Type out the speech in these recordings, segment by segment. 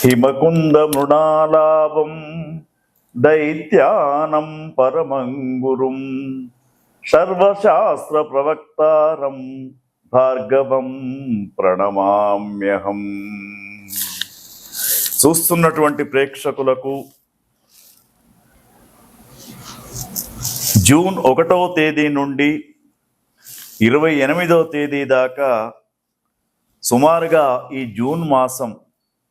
హిమకుంద మృణాలాభం దైత్యానం పరమంగురుం సర్వశాస్త్ర ప్రవక్తారం భార్గవం ప్రణమామ్యహం చూస్తున్నటువంటి ప్రేక్షకులకు జూన్ ఒకటవ తేదీ నుండి ఇరవై ఎనిమిదవ తేదీ దాకా సుమారుగా ఈ జూన్ మాసం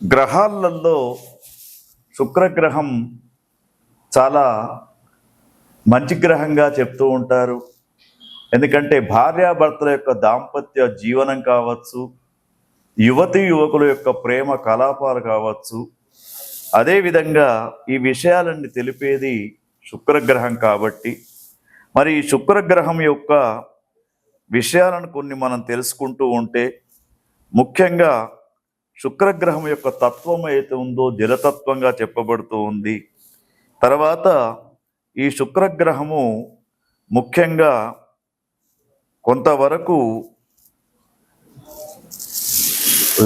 గ్రహాలలో శుక్రగ్రహం చాలా మంచి గ్రహంగా చెప్తూ ఉంటారు. ఎందుకంటే భార్యాభర్తల యొక్క దాంపత్య జీవనం కావచ్చు యువతి యువకుల యొక్క ప్రేమ కలాపాలు కావచ్చు. అదేవిధంగా ఈ విషయాలన్నీ తెలిపేది శుక్రగ్రహం కాబట్టి. మరి ఈ శుక్రగ్రహం యొక్క విషయాలను కొన్ని మనం తెలుసుకుంటూ ఉంటే ముఖ్యంగా శుక్రగ్రహం యొక్క తత్వం అయితే ఉందో జలతత్వంగా చెప్పబడుతూ ఉంది. తర్వాత ఈ శుక్రగ్రహము ముఖ్యంగా కొంతవరకు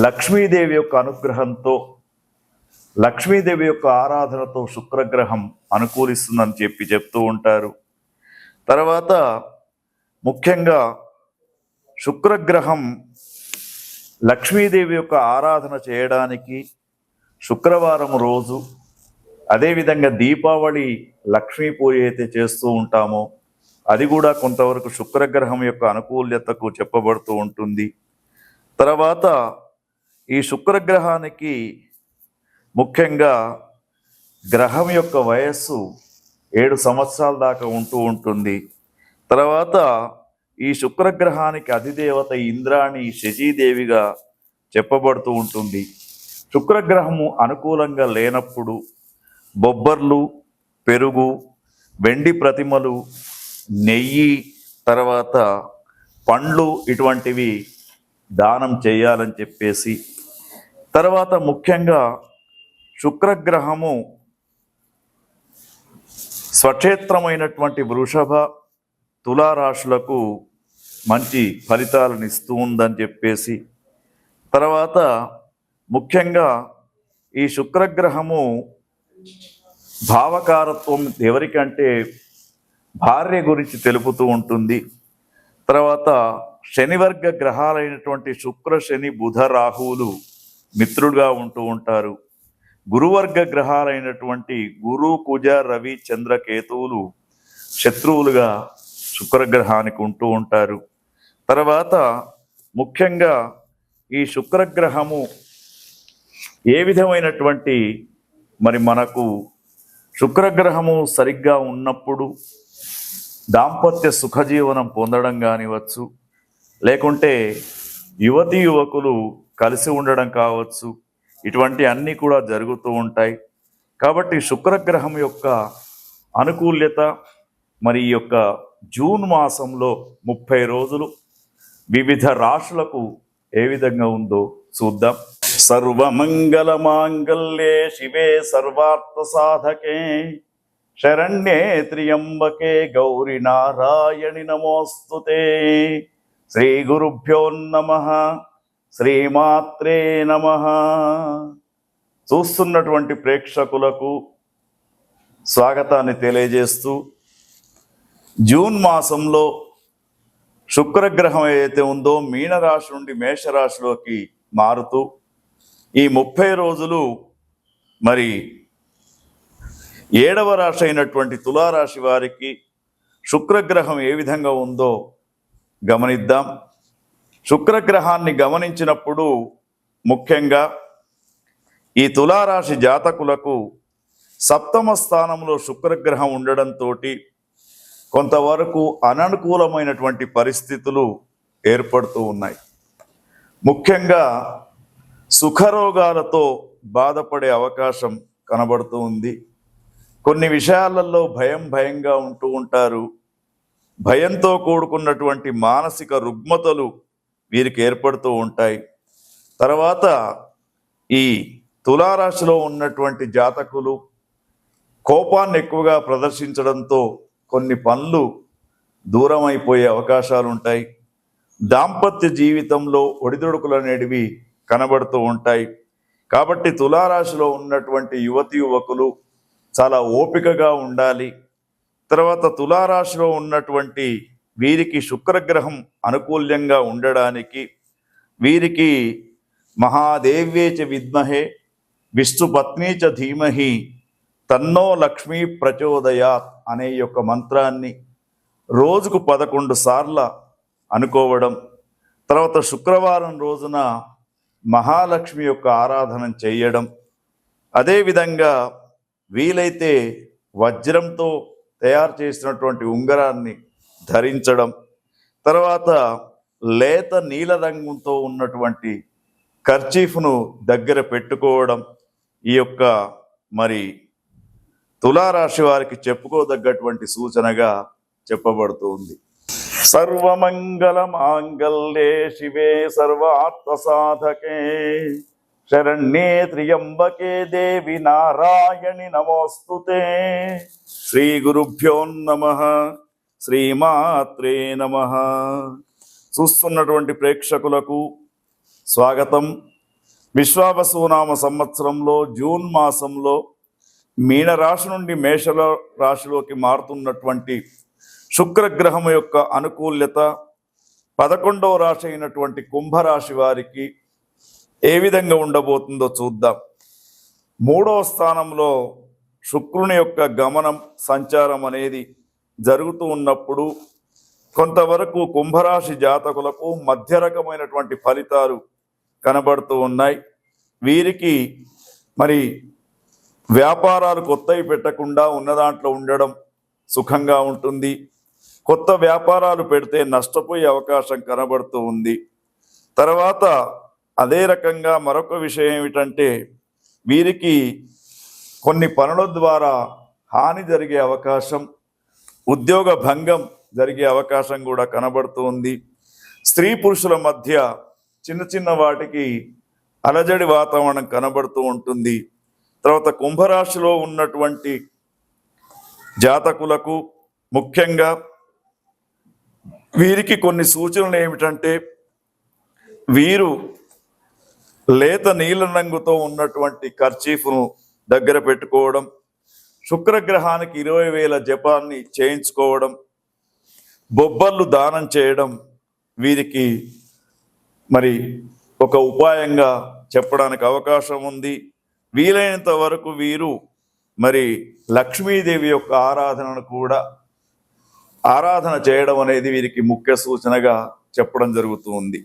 లక్ష్మీదేవి యొక్క అనుగ్రహంతో లక్ష్మీదేవి యొక్క ఆరాధనతో శుక్రగ్రహం అనుకూలిస్తుందని చెప్పి చెప్తూ ఉంటారు. తర్వాత ముఖ్యంగా శుక్రగ్రహం లక్ష్మీదేవి యొక్క ఆరాధన చేయడానికి శుక్రవారం రోజు అదేవిధంగా దీపావళి లక్ష్మీ పూజ అయితే చేస్తూ ఉంటామో అది కూడా కొంతవరకు శుక్రగ్రహం యొక్క అనుకూల్యతకు చెప్పబడుతూ ఉంటుంది. తర్వాత ఈ శుక్రగ్రహానికి ముఖ్యంగా గ్రహం యొక్క వయస్సు ఏడు సంవత్సరాల దాకా ఉంటూ ఉంటుంది. తర్వాత ఈ శుక్రగ్రహానికి అధిదేవత ఇంద్రాణి శచీదేవిగా చెప్పబడుతూ ఉంటుంది. శుక్రగ్రహము అనుకూలంగా లేనప్పుడు బొబ్బర్లు పెరుగు వెండి ప్రతిమలు నెయ్యి తర్వాత పండ్లు ఇటువంటివి దానం చేయాలని చెప్పేసి తర్వాత ముఖ్యంగా శుక్రగ్రహము స్వక్షేత్రమైనటువంటి వృషభ తులారాశులకు మంచి ఫలితాలను ఇస్తూ ఉందని చెప్పేసి తర్వాత ముఖ్యంగా ఈ శుక్రగ్రహము భావకారత్వం ఎవరికంటే భార్య గురించి తెలుపుతూ ఉంటుంది. తర్వాత శనివర్గ గ్రహాలైనటువంటి శుక్ర శని బుధ రాహువులు మిత్రుడుగా ఉంటూ ఉంటారు. గురువర్గ గ్రహాలైనటువంటి గురు కుజ రవి చంద్ర కేతువులు శత్రువులుగా శుక్రగ్రహానికి ఉంటూ ఉంటారు. తర్వాత ముఖ్యంగా ఈ శుక్రగ్రహము ఏ విధమైనటువంటి మరి మనకు శుక్రగ్రహము సరిగ్గా ఉన్నప్పుడు దాంపత్య సుఖజీవనం పొందడం కానివచ్చు లేకుంటే యువతి యువకులు కలిసి ఉండడం కావచ్చు ఇటువంటి అన్నీ కూడా జరుగుతూ ఉంటాయి. కాబట్టి శుక్రగ్రహం యొక్క అనుకూల్యత మరి ఈ యొక్క జూన్ మాసంలో ముప్పై రోజులు వివిధ రాశులకు ఏ విధంగా ఉందో చూద్దాం. సర్వమంగళ మాంగళ్యే శివే సర్వార్థ సాధకే. శరణ్యే త్రియంబకే గౌరి నారాయణి నమోస్తుతే. శ్రీ గురుభ్యో నమ. శ్రీమాత్రే నమ. చూస్తున్నటువంటి ప్రేక్షకులకు స్వాగతాన్ని తెలియజేస్తూ జూన్ మాసంలో శుక్రగ్రహం ఏదైతే ఉందో మీనరాశి నుండి మేషరాశిలోకి మారుతూ ఈ ముప్పై రోజులు మరి ఏడవ రాశి అయినటువంటి తులారాశి వారికి శుక్రగ్రహం ఏ విధంగా ఉందో గమనిద్దాం. శుక్రగ్రహాన్ని గమనించినప్పుడు ముఖ్యంగా ఈ తులారాశి జాతకులకు సప్తమ స్థానంలో శుక్రగ్రహం ఉండడంతో కొంతవరకు అననుకూలమైనటువంటి పరిస్థితులు ఏర్పడుతూ ఉన్నాయి. ముఖ్యంగా సుఖరోగాలతో బాధపడే అవకాశం కనబడుతూ ఉంది. కొన్ని విషయాలలో భయం భయంగా ఉంటూ ఉంటారు. భయంతో కూడుకున్నటువంటి మానసిక రుగ్మతలు వీరికి ఏర్పడుతూ ఉంటాయి. తర్వాత ఈ తులారాశిలో ఉన్నటువంటి జాతకులు కోపాన్ని ఎక్కువగా ప్రదర్శించడంతో కొన్ని పనులు దూరం అయిపోయే అవకాశాలు ఉంటాయి దాంపత్య జీవితంలో ఒడిదుడుకులు అనేటివి కనబడుతూ ఉంటాయి. కాబట్టి తులారాశిలో ఉన్నటువంటి యువతి యువకులు చాలా ఓపికగా ఉండాలి. తర్వాత తులారాశిలో ఉన్నటువంటి వీరికి శుక్రగ్రహం అనుకూల్యంగా ఉండడానికి వీరికి మహాదేవ్యేచ చ విద్మహే విష్ణుపత్ని చ ధీమహి తన్నో లక్ష్మీ ప్రచోదయాత్ అనే యొక్క మంత్రాన్ని రోజుకు పదకొండు సార్ల అనుకోవడం తర్వాత శుక్రవారం రోజున మహాలక్ష్మి యొక్క ఆరాధన చేయడం అదేవిధంగా వీలైతే వజ్రంతో తయారు చేసినటువంటి ఉంగరాన్ని ధరించడం తర్వాత లేత నీల రంగుతో ఉన్నటువంటి కర్చీఫ్ను దగ్గర పెట్టుకోవడం ఈ యొక్క మరి తులారాశి వారికి చెప్పుకోదగ్గటువంటి సూచనగా చెప్పబడుతూ ఉంది. సర్వమంగళ మాంగళ్యే శివే సర్వాత్మ సాధకే. శరణ్యే త్రియంబకే దేవి నారాయణి నమోస్తుతే. శ్రీ గురుభ్యో నమ. శ్రీమాత్రే నమ. చూస్తున్నటువంటి ప్రేక్షకులకు స్వాగతం. విశ్వావసునామ సంవత్సరంలో జూన్ మాసంలో మీనరాశి నుండి మేషల రాశిలోకి మారుతున్నటువంటి శుక్రగ్రహం యొక్క అనుకూల్యత పదకొండవ రాశి అయినటువంటి కుంభరాశి వారికి ఏ విధంగా ఉండబోతుందో చూద్దాం. మూడవ స్థానంలో శుక్రుని యొక్క గమనం సంచారం అనేది జరుగుతూ ఉన్నప్పుడు కొంతవరకు కుంభరాశి జాతకులకు మధ్య రకమైనటువంటి ఫలితాలు కనబడుతూ ఉన్నాయి. వీరికి మరి వ్యాపారాలు కొత్తవి పెట్టకుండా ఉన్న దాంట్లో ఉండడం సుఖంగా ఉంటుంది. కొత్త వ్యాపారాలు పెడితే నష్టపోయే అవకాశం కనబడుతూ ఉంది. తర్వాత అదే రకంగా మరొక విషయం ఏమిటంటే వీరికి కొన్ని పనుల ద్వారా హాని జరిగే అవకాశం ఉద్యోగ భంగం జరిగే అవకాశం కూడా కనబడుతూ ఉంది. స్త్రీ పురుషుల మధ్య చిన్న చిన్న వాటికి అలజడి వాతావరణం కనబడుతూ ఉంటుంది. తర్వాత కుంభరాశిలో ఉన్నటువంటి జాతకులకు ముఖ్యంగా వీరికి కొన్ని సూచనలు ఏమిటంటే వీరు లేత నీల రంగుతో ఉన్నటువంటి కర్చీఫ్ను దగ్గర పెట్టుకోవడం శుక్రగ్రహానికి ఇరవై వేల జపాన్ని చేయించుకోవడం బొబ్బర్లు దానం చేయడం వీరికి మరి ఒక ఉపాయంగా చెప్పడానికి అవకాశం ఉంది. వీలైనంత వరకు వీరు మరి లక్ష్మీదేవి యొక్క ఆరాధనను కూడా ఆరాధన చేయడం అనేది వీరికి ముఖ్య సూచనగా చెప్పడం జరుగుతూ ఉంది.